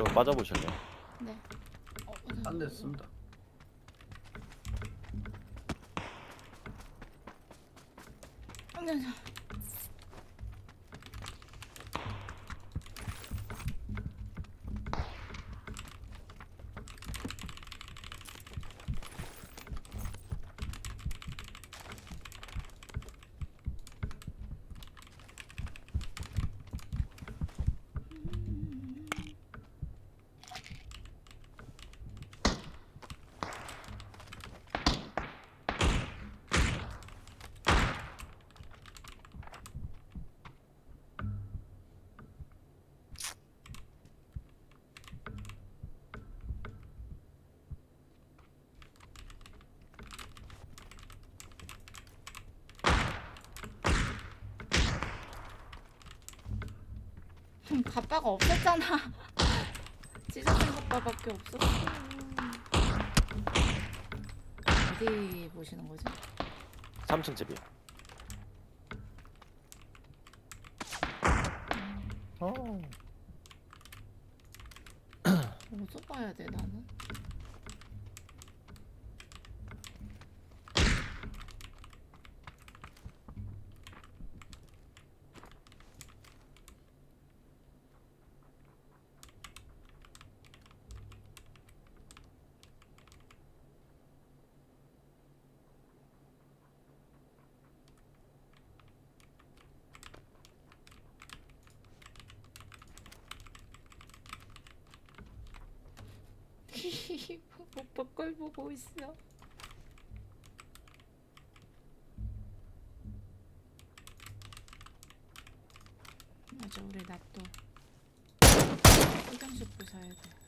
저거 빠져보실래요? 네. 어, 안 됐습니다. 어, 음, 가빠가 없었잖아. 찢어진 가빠밖에 없었어. 어디 보시는 거지? 3층 집이요. 어. 어디서 봐야 돼 나는? 오빠 걸 보고 있어. 맞아, 우리 낫또 화장실 도 사야 돼.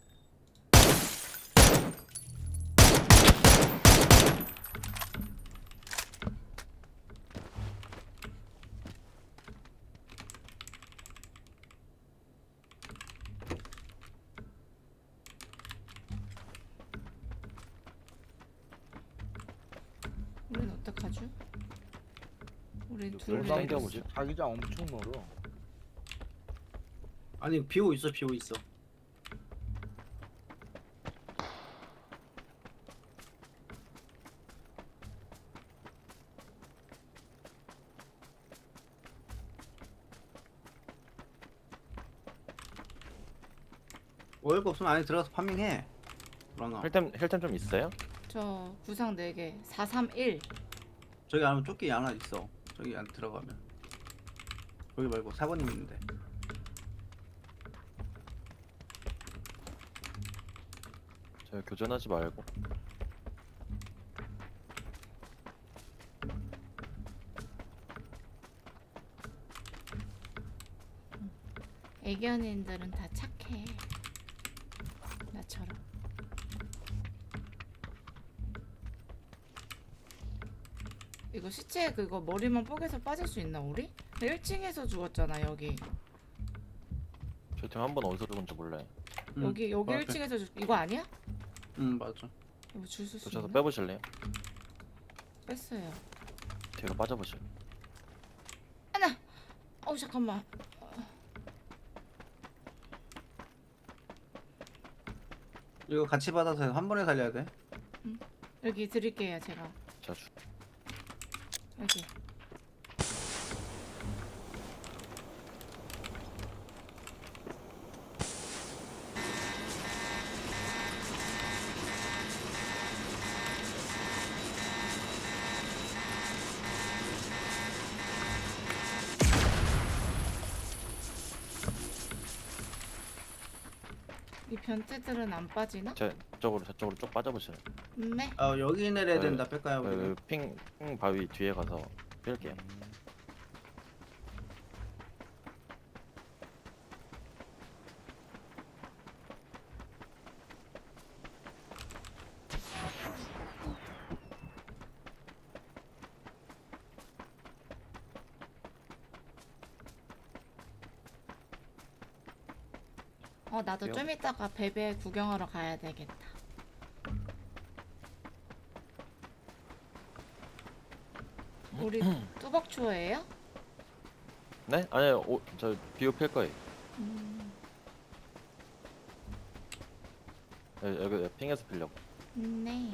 우린 어떡하죠? 우리 둘뭘 당겨보지? 자기장 엄청 멀어. 아니 비오 있어 비오 있어. 월급 없으면 안에 들어가서 파밍해. 그러나 헬템 헬템 좀 있어요? 저 구상 4개 431 저기 안에 조끼 하나 있어. 저기 안 들어가면. 거기 말고 사관님 있는데. 저 교전하지 말고. 애견인들은 다 착해 나처럼 이거 시체 그거 머리만 뽀개서 빠질 수 있나 우리? 1층에서 죽었잖아 여기 저 팀 한 번 어디서 죽은지 몰라요. 응. 여기 여기 어, 앞에. 1층에서 죽 이거 아니야? 응 맞아. 이거 줄수 있나? 저서 빼보실래요? 뺐어요 뒤로 빠져보실래요? 하나 어 잠깐만 이거 같이 받아서 한 번에 살려야 돼. 여기 드릴게요 제가 자, 주... 여 변태들은 안 빠지나? 저 저쪽으로 저쪽으로 쭉 빠져보실래요? 네. 아 여기 내려야 네. 된다. 뺄까요? 우리? 그 핑, 핑 바위 뒤에 가서 뺄게요. 어 나도 좀 이따가 베베 구경하러 가야 되겠다. 우리 뚜벅초예요? 네? 아니요, 오, 저 비오 필 거예요. 음. 여기, 여기 핑에서 빌려고 네.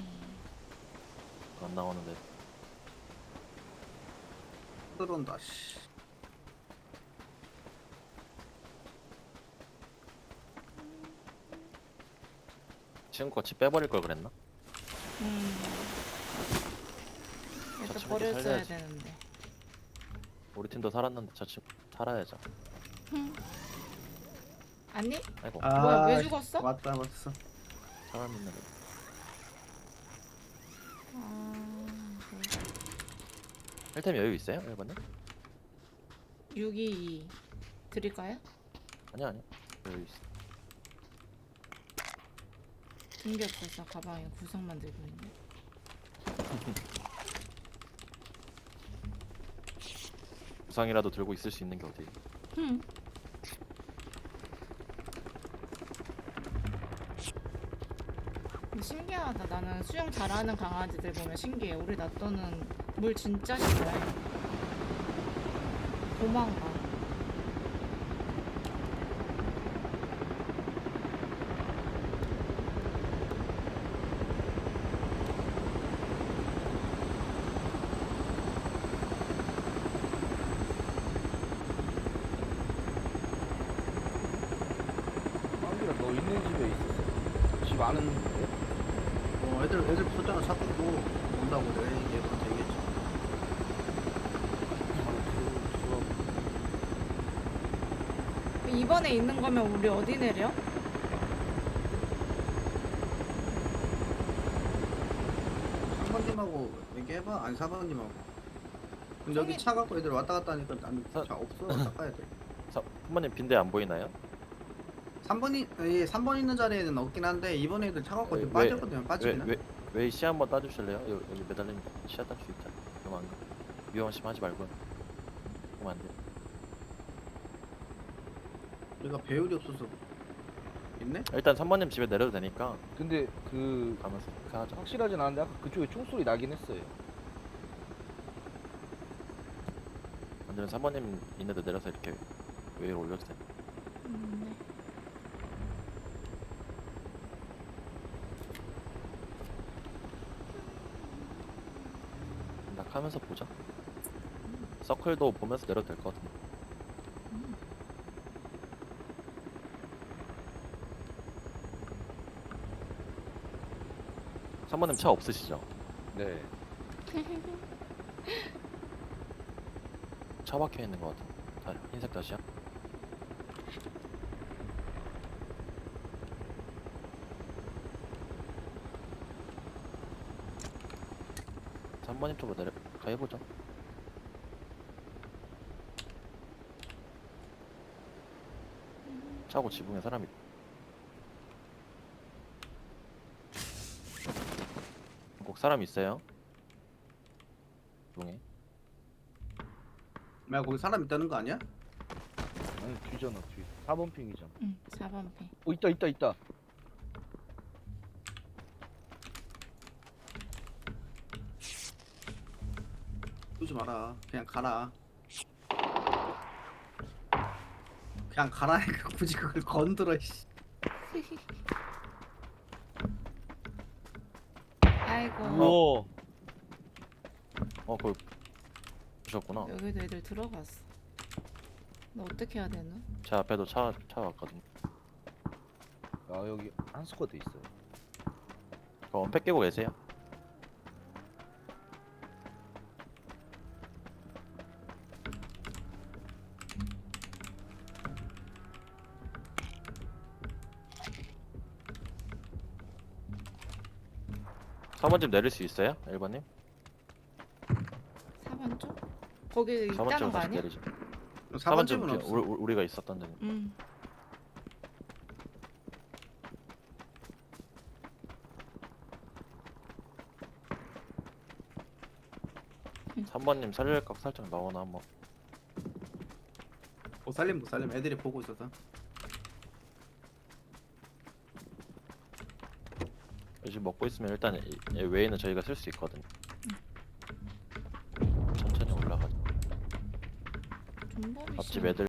안 나오는데 들어온다 씨 지금 거치 빼버릴 걸 그랬나? 음. 저 이렇게 버렸어야 살려야지. 되는데. 우리 팀도 살았는데 저 친구 살아야죠 아니? 아이고 뭐야, 왜 죽었어? 왔다 왔어 살았는데 아, 1템 여유 있어요? 1번님? 622 드릴까요? 아니야 아니야 여유 있어 든게 없어서 가방에 구성만 들고 있네. 부상이라도 들고 있을 수 있는 게 어디 흠. 신기하다. 나는 수영 잘하는 강아지들 보면 신기해. 우리 놔둬는 물 진짜 싫어해. 도망가. 있는 집에 있었어. 집 아는 데? 어 애들 애들 붙었잖아 차 끌고 온다고 내가 얘기해서 얘기했지 이번에 있는 거면 우리 어디 내려? 상반님하고 얘기해봐 아니 사반님하고 근데 여기 형님- 차 갖고 애들 왔다 갔다 하니까 나는 사- 차 없어 닦아야 돼 사, 부모님 빈대 안 보이나요? 3번이 예, 3번 있는 자리에는 없긴 한데 이번 애들 차 갖고 좀 왜- 빠졌거든요 왜, 빠지기는 왜, 왜시 한번 따주실래요? 여기, 여기 매달린 시야 딸수 있잖아 그럼 안 가. 위험심 하지 말고 그럼 안돼 우리가 배율이 없어서 있네? 일단 3번님 집에 내려도 되니까 근데 그 가면서 그 하자 확실하진 않은데 아까 그쪽에 총소리 나긴 했어요. 완전 3번님 있는 데 내려서 이렇게 위로 올려도 돼 음, 네. 하면서 보자 서클도 보면서 내려도 될 것 같은데 음. 3번님 차 없으시죠? 네. 차 박혀 있는 것 같아 다, 흰색 다시야 삼번님 쪽으로 내려 가해보자 차고 지붕에 사람이 꼭 사람 있어요 지붕에 야 거기 사람 있다는 거 아니야? 아니 뒤잖아 뒤. 4번 핑이잖아. 응, 4번 배. 어 있다 있다 있다. 쏘지 마라 그냥 가라 그냥 가라니까 굳이 그걸 건드려 씨. 아이고. 우와. 어 그걸 보셨구나 여기도 애들 들어갔어. 너 어떻게 해야 되나? 제 앞에도 차, 차 왔거든 아 여기 한 스쿼드 있어요. 그 원팩 끼고 계세요? 사번집 내릴 수 있어요? 1번님? 4번 쪽? 거기 4번 있다는 쪽으로 거 다시 아니야? 내리죠 4번 4번집 집은 없어 우리, 우리, 우리가 있었던 데는 응. 삼번님 살릴 각 살짝 나오나 한번 못 살림 못 살림 애들이 보고 있어서 지금 먹고 있으면 일단 이- 이 외에는 저희가 쓸 수 있거든요. 천천히 올라가자 존버리 앞집 애들